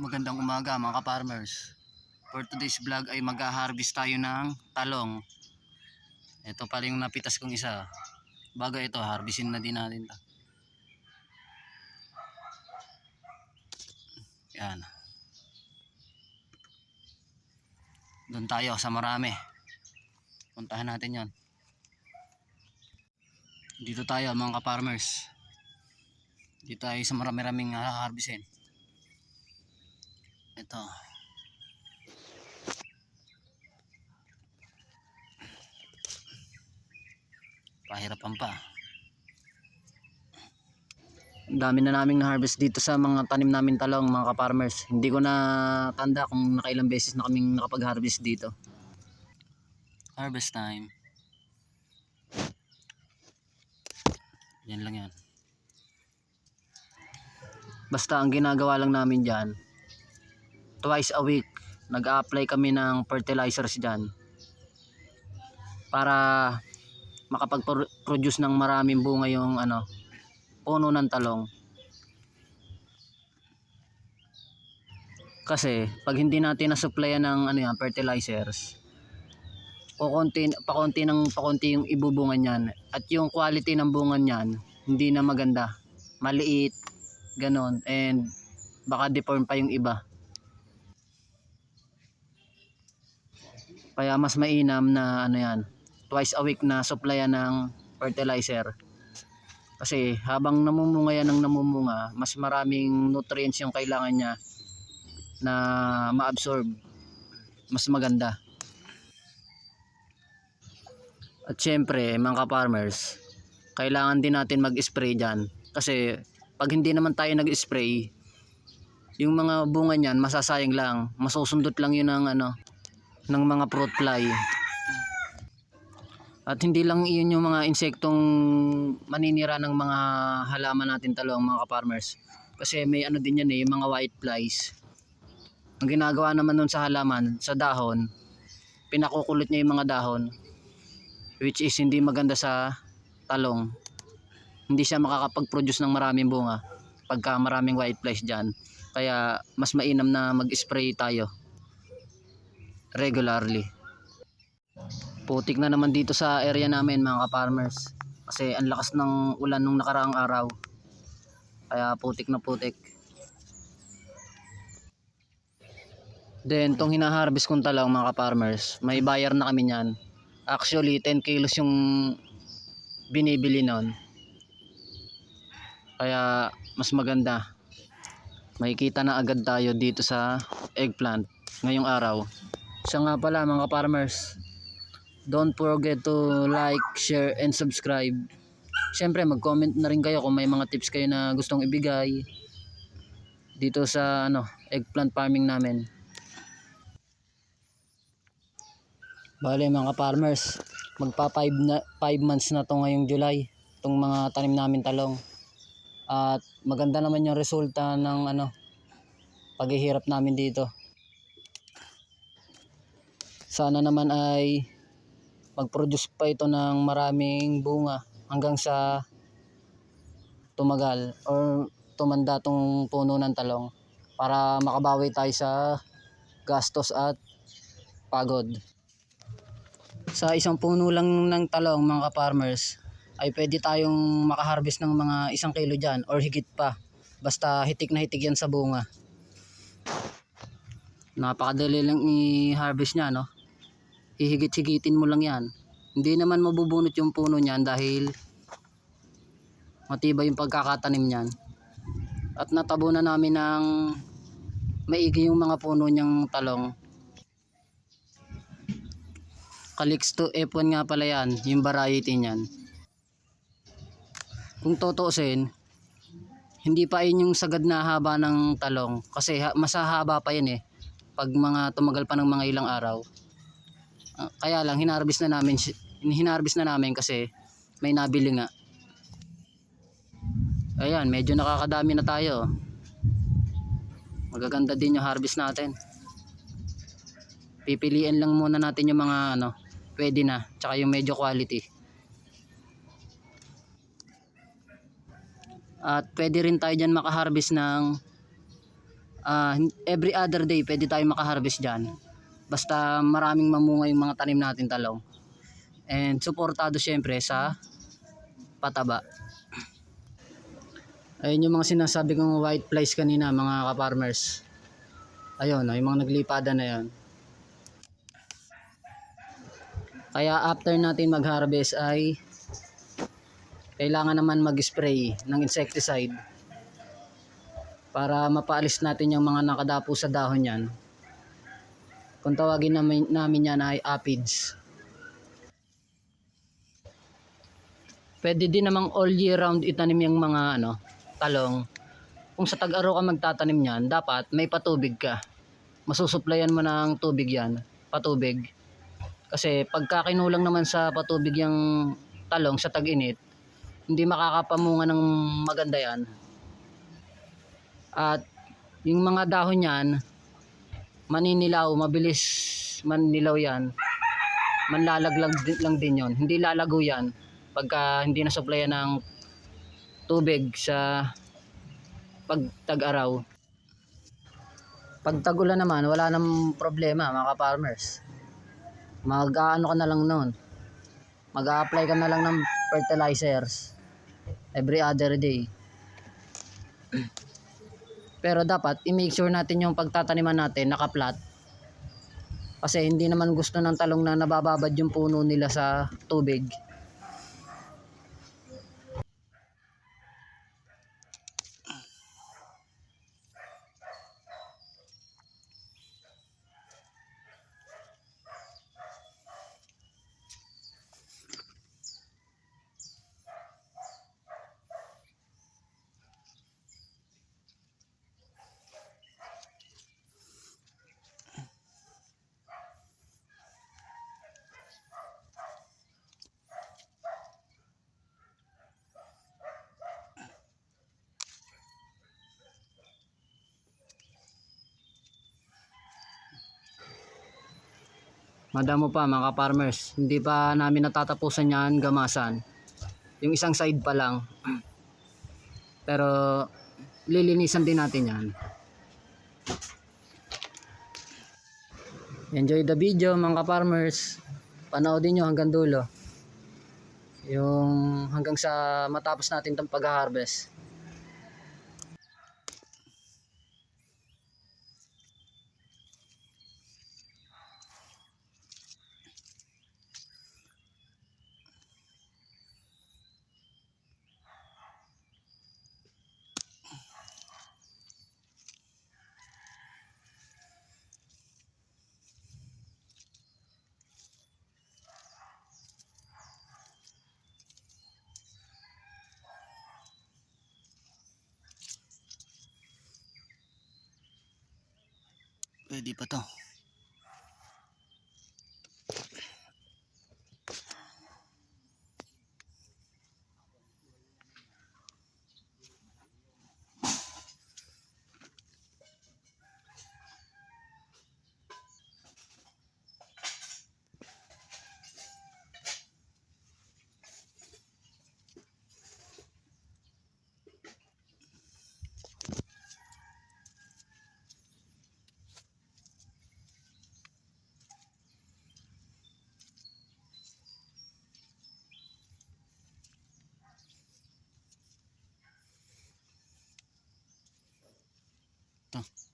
Magandang umaga mga ka-farmers. For today's vlog ay mag-harvest tayo ng talong. Ito pala yung napitas kong isa. Baga ito, harvestin na din natin to. Yan. Doon tayo sa marami. Puntahan natin yon. Dito tayo mga ka-farmers. Dito tayo sa marami-raming harvestin. Ito. Pahirapan pa. Ang dami na naming na-harvest dito sa mga tanim namin talong mga ka-farmers. Hindi ko na tanda kung nakailang beses na kaming nakapag-harvest dito. Harvest time. Yan lang yan. Basta ang ginagawa lang namin dyan, twice a week, nag-apply kami ng fertilizers dyan. Para makapag-produce ng maraming bunga yung ano, puno ng talong. Kasi pag hindi natin na-supplyan ng ano yan, fertilizers, kukunti, pakunti ng pakunti yung ibubunga niyan at yung quality ng bunga niyan hindi na maganda. Maliit, ganon and baka deform pa yung iba. Kaya mas mainam na ano yan, twice a week na supplyan ng fertilizer. Kasi habang namumunga yan ng namumunga, mas maraming nutrients yung kailangan niya na ma-absorb. Mas maganda. At syempre, mga ka-farmers, kailangan din natin mag-spray dyan. Kasi pag hindi naman tayo nag-spray, yung mga bunga niyan masasayang lang. Masusundot lang yun ng ano, ng mga fruit fly. At hindi lang iyon yung mga insektong maninira ng mga halaman natin talong mga ka-farmers. Kasi may ano din yan eh, yung mga white flies. Ang ginagawa naman nun sa halaman, sa dahon, pinakukulot niya yung mga dahon which is hindi maganda sa talong. Hindi siya makakapag-produce ng maraming bunga pagka maraming white flies dyan. Kaya mas mainam na mag-spray tayo regularly. Putik na naman dito sa area namin mga ka-farmers. Kasi ang lakas ng ulan nung nakaraang araw. Kaya putik na putik. Then, tong hinaharvest kong talong mga ka-farmers, may bayar na kami niyan. Actually, 10 kilos yung binibili nun. Kaya, mas maganda. Makikita na agad tayo dito sa eggplant ngayong araw. Siya nga pala mga ka-farmers, don't forget to like, share, and subscribe. Siyempre, mag-comment na rin kayo kung may mga tips kayo na gustong ibigay dito sa ano, eggplant farming namin. Bale mga farmers, magpa 5 na 5 months na to ngayong July, itong mga tanim namin talong. At maganda naman yung resulta ng ano paghihirap namin dito. Sana naman ay mag-produce pa ito ng maraming bunga hanggang sa tumagal or tumanda tong puno ng talong para makabawi tayo sa gastos at pagod. Sa isang puno lang ng talong mga ka-farmers ay pwede tayong makaharvest ng mga isang kilo dyan or higit pa. Basta hitik na hitik yan sa bunga. Napakadali lang i-harvest niya no. Hihigit-higitin mo lang yan. Hindi naman mabubunot yung puno niyan dahil matibay yung pagkakatanim niyan. At natabunan namin ng maigi yung mga puno niyang talong Calix to F1 nga pala yan, yung variety niyan. Kung tutuusin, hindi pa yun yung sagad na haba ng talong kasi ha, mas haba pa yan eh pag mga tumagal pa ng mga ilang araw. Ah, kaya lang hinarvest na namin hinarvest na namin kasi may nabili nga. Ayan, medyo nakakadami na tayo. Magaganda din yung harvest natin pipiliin lang muna natin yung mga ano pwede na tsaka yung medyo quality at pwede rin tayo dyan makaharvest ng ah, every other day pwede tayo makaharvest dyan. Basta maraming mamunga yung mga tanim natin talong. And suportado syempre sa pataba. Ayun yung mga sinasabi kong white flies kanina mga ka-farmers. Ayun, yung mga naglipada na yon. Kaya after natin mag-harvest ay kailangan naman mag-spray ng insecticide para mapaalis natin yung mga nakadapo sa dahon yan. Kung tawagin namin, namin yan ay aphids. Pwede din namang all year round itanim yung mga ano, talong. Kung sa tag-araw ka magtatanim niyan, dapat may patubig ka. Masusuplayan mo ng tubig yan, patubig. Kasi pagka kinulang naman sa patubig yung talong sa tag-init, hindi makakapamunga ng maganda yan. At yung mga dahon yan, maninilaw, mabilis maninilaw yan. Manlalaglag lang din yon. Hindi lalago yan pagka hindi na-supplyan ng tubig sa pag tag-araw. Pag naman, wala nang problema mga farmers Mag-aano ka na lang noon. Mag-a-apply ka na lang ng fertilizers every other day. Pero dapat i-make sure natin yung pagtataniman natin naka-flat. Kasi hindi naman gusto ng talong na nabababad yung puno nila sa tubig. Madamo pa mga farmers. Hindi pa namin natatapusan yan gamasan. Yung isang side pa lang. Pero lilinisan din natin yan. Enjoy the video mga farmers. Panoodin nyo hanggang dulo. Yung hanggang sa matapos natin itong pag-harvest. Pwede pa to. Так.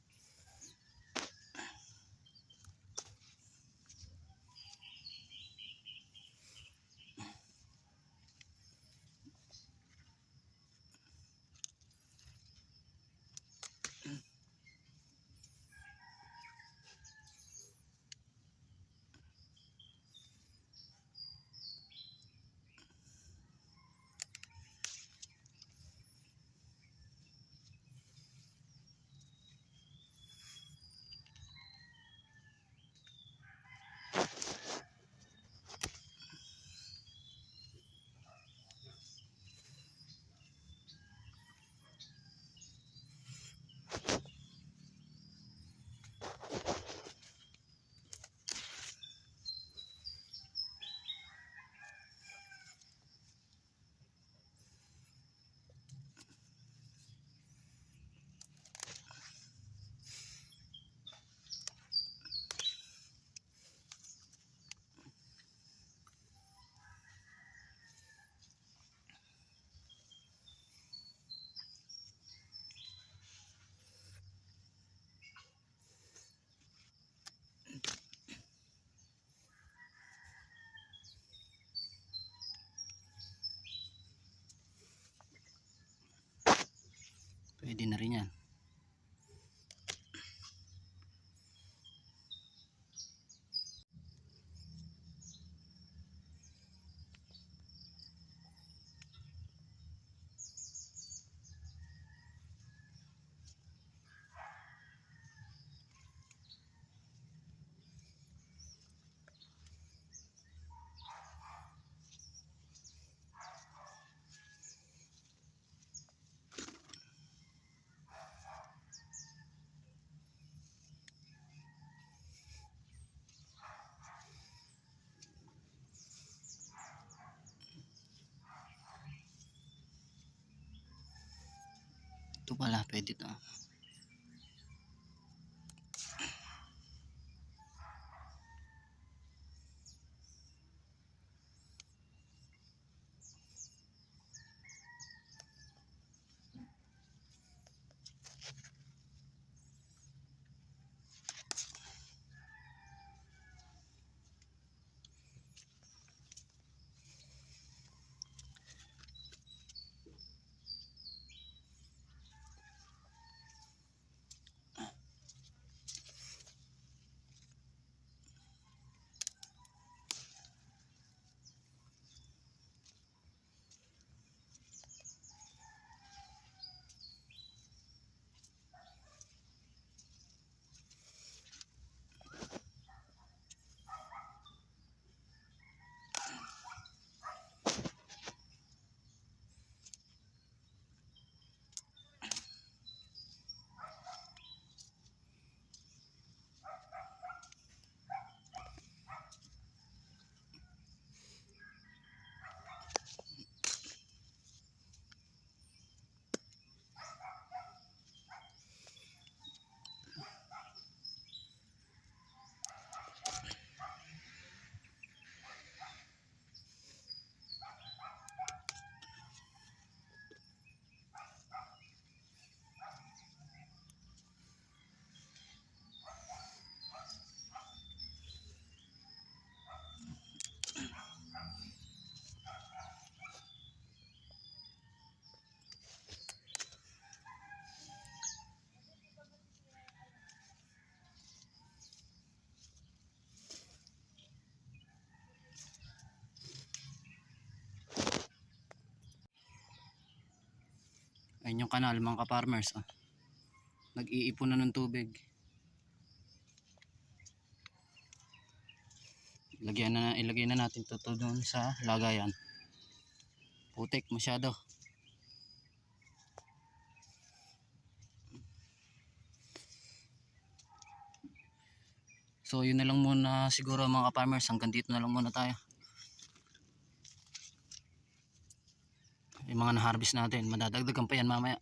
Pwede na rin yan. Ito pala, pwede to. Ayun yung kanal mga ka-farmers. Oh. Nag-iipon na ng tubig. Lagyan na, ilagay na natin to, to doon sa lagayan. Putik masyado. So yun na lang muna siguro mga farmers hanggang dito na lang muna tayo. Mga na-harvest natin, madadagdagan pa yan mamaya.